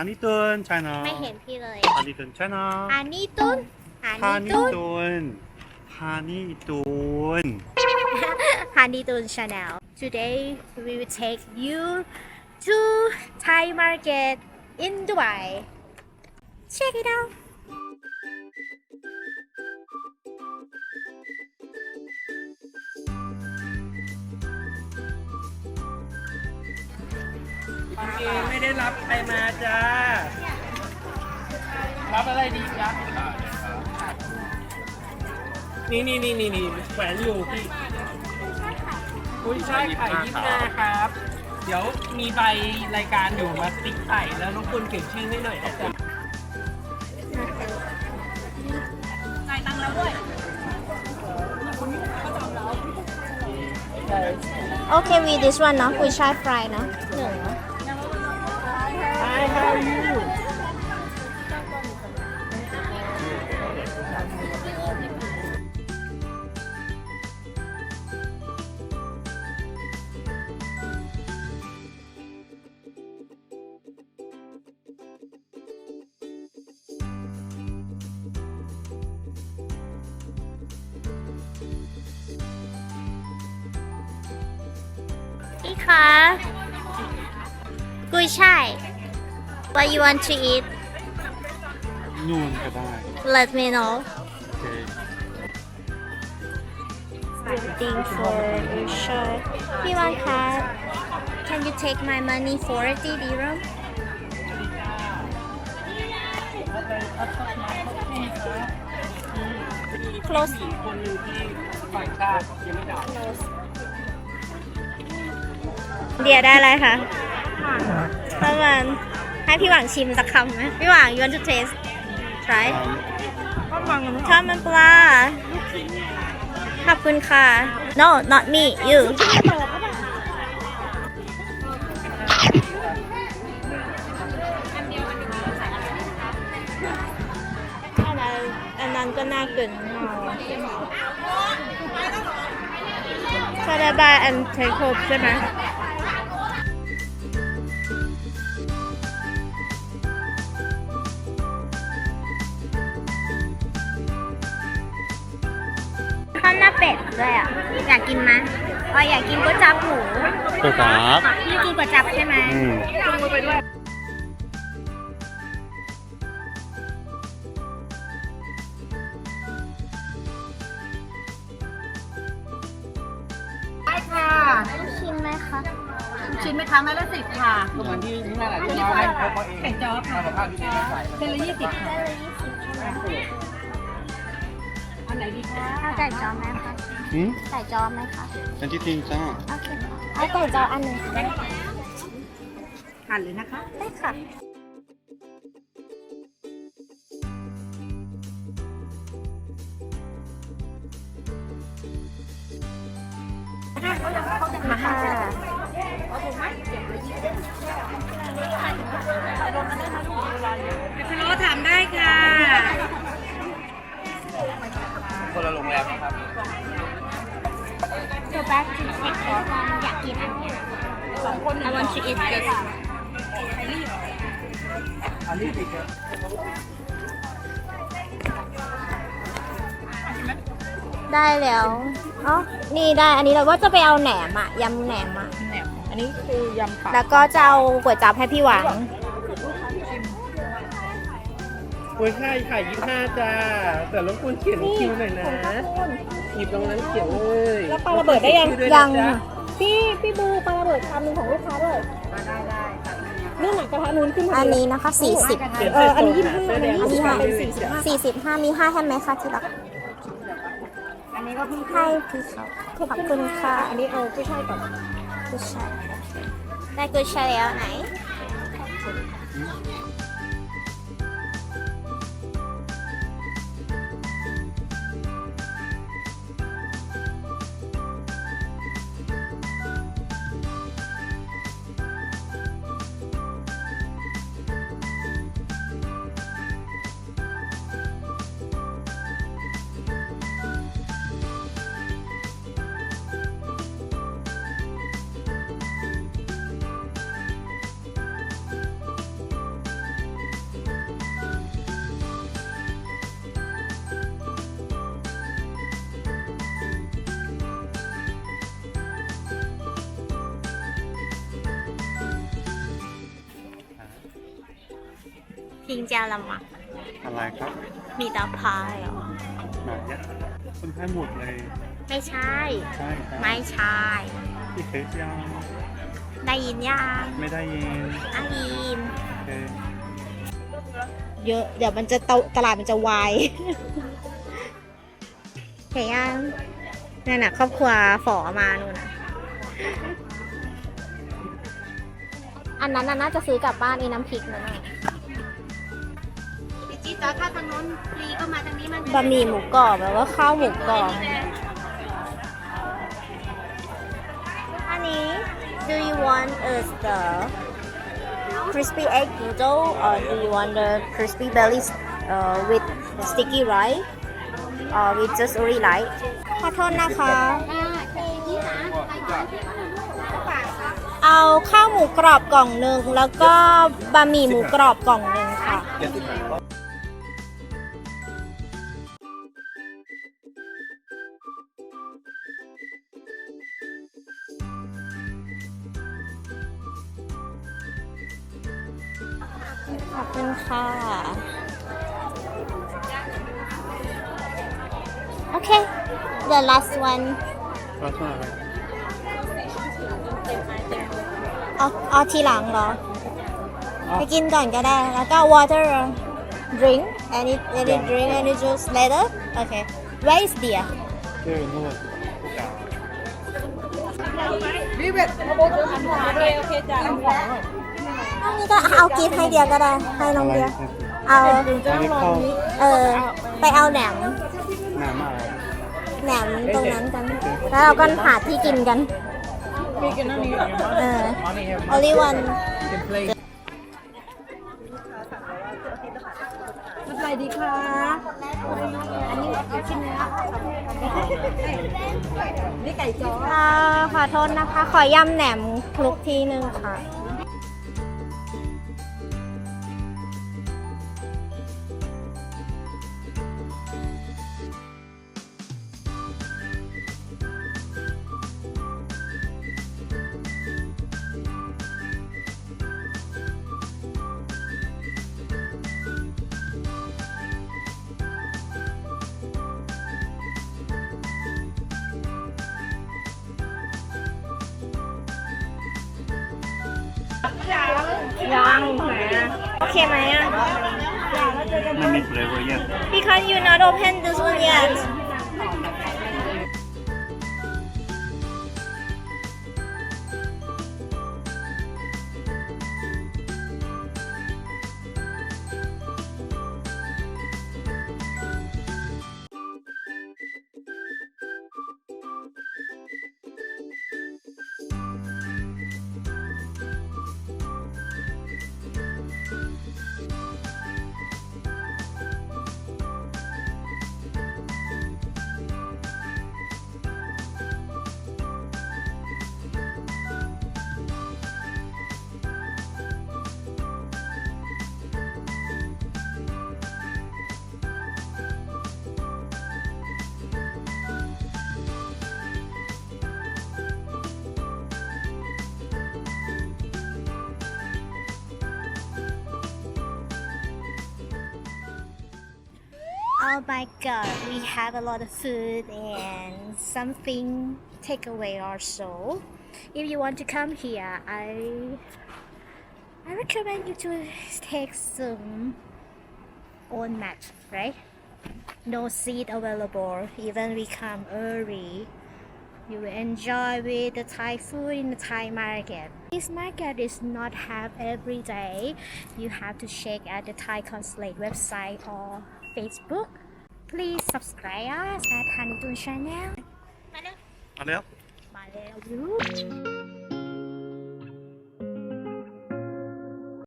ฮันนี่ตุนชาแนลไม่เห็นพี่เลยฮันนี่ตุนชาแนลอันนี้ตุนอัฮันนนี้นี่ตุนตุนฮันนี่ตุนฮันนี่ตุน channel today we will take you to Thai market in Dubai check it out เองไม่ได้รับใครมาจ้า รับอะไรดีจ๊ะนี่นี่นี่นี่นี่แขวนอยู่พี่กุ้ยช่ายไข่ยี่ห้าครับ เดี๋ยวมีใบรายการอยู่มาติ๊กไข่แล้วน้องคุณเขียนชื่อให้หน่อยนะจ๊ะโอเค we this one เนาะกุยช่ายฟรายเนาะหนึ่งเนาะ Hi how are you พี่คะกุยช่าย what you want to eat นู่นก็ได้ let me know โอเค waiting for กุยช่ายพี่วันคะ can you take my money 40 dirham close อีกคนหนึ่งที่ฝ่ายชาติยังไม่ได้ เดียได้อะไรคะประมาณ ให้พี่หวังชิมสักคำไหมพี่หวัง you want to taste try ข้าวมันปลาขอบคุณค่ะ no not me you อันนั้นอันนั้นก็น่ากินซาลาบาอันเทคโฮปใช่ไหม ข้าวหน้าเป็ดด้วยอะ อยากกินไหมอ๋ออยากกินก๋วยจั๊บหมูก๋วยจั๊บพี่กินก๋วยจั๊บใช่ไหมอืมจุงมือไปด้วยได้ค่ะชิมไหมคะชิ้นไหมคะไม้ละสิบค่ะก็เหมือนที่ที่นั่นแหละที่น้องให้เขาเองไก่จอบค่ะเอาข้าวที่นี่ใส่เป็นละยี่สิบค่ะ อันไหนดีคะเอาไก่จอไหมคะหืมไก่จอไหมคะเป็นที่จริงจ้าโอเคเอาไก่จออันหนึ่งค่ะหั่นเลยนะคะ ได้ค่ะค่ะพะโล้ถามได้ค่ะ I want to eat this อันนี้ติดได้แล้วอ๋อนี่ได้ อันนี้เราว่าจะไปเอาแหนมอะยำแหนมอะแหนมอันนี้คือยำปลาแล้วก็จะเอาก๋วยจั๊บให้พี่หวังกุ้ยช่ายไข่ยี่ห้าจ้า แต่รบกวนเขียนคิวหน่อยนะหยิบตรงนั้นเขียนเลยแล้วปลาระเบิดได้ยัง ชื่อวนะยัง จ๊ะพี่พี่บูปลาระ เบิดชามหนึงของลูกค้าด้วยได้ได้นี่หนักกระทะนู้นขึ้นมาอันนี้นะคะสี่สิบเอออันนี้ยี่สิบห้าอันนี้อันยี่นี้สิบค่ะเป็นสี่สิบห้าสี่สิบห้ามีห้าให้ไหมคะที่รักอันนี้ก็เพิ่งให้พี่เขาขอบคุณค่ะอันนี้เอาผู้ชายก่อนกุยช่ายได้กุยช่ายแล้วไหน ทิงเจียละมักอะไรครับมีตาพายเหรอไหนอะคนไข้หมดเลย ไม่ใช่ ใช่ครับไม่ใช่ พี่เทสยังได้ยินยังไม่ได้ยินได้ยินโอเคเยอะ เดี๋ยวมันจะตลาดมันจะวาย เห็นยังนั่นน่ะ ครอบครัวฝอมานู่นน่ะ อันนั้นน่ะน่าจะซื้อกลับบ้านไอ้น้ำพริกนั่นน่ะ จีจ้าถ้าทางโน้นฟรีก็มาทางนี้มันบะหมี่หมูกรอบแบบว่าข้าวหมูกรอบอันนี้ do you want us the crispy egg noodle or do you want the crispy belly uh, with sticky rice or with just only rice ขอโทษนะคะ เอาข้าวหมูกรอบกล่องหนึ่งแล้วก็บะหมี่หมูกรอบกล่องหนึ่งค่ะ ขอบคุณค่ะ โอเค the last one รักษาอะไร เอาเอาทีหลังเหรอ ไปกินก่อนก็ได้ แล้วก็ water drink any any drink any juice later okay where is dear เจอโน่นจ้า เอา นี่ก็เอากิฟต์ให้เดียก็ได้ให้น้องเดียครับเอาอันนี้เออ ไปเอาแหนมหนามากแหนมตรงนั้นกัน แล้วเราก็หาที่กินกันเออ only one อะไรดีค่ะ อันนี้ชิ้นเนื้อนี่ไก่จ้ออ่าขอโทษนะคะ ขอยำแหนมคลุกทีนึงค่ะ ยังโอเคไหมอะไม่มีเฟลเวอร์เยอะ because you not open this one yet Oh my god, we have a lot of food and something takeaway also. If you want to come here, I I recommend you to take some own map, right? No seat available, even we come early. You will enjoy with the Thai food in the Thai market. This market is not have every day. You have to check at the Thai consulate website or Facebook. Please subscribe us at Hanitun channel. มาแล้วมาแล้ว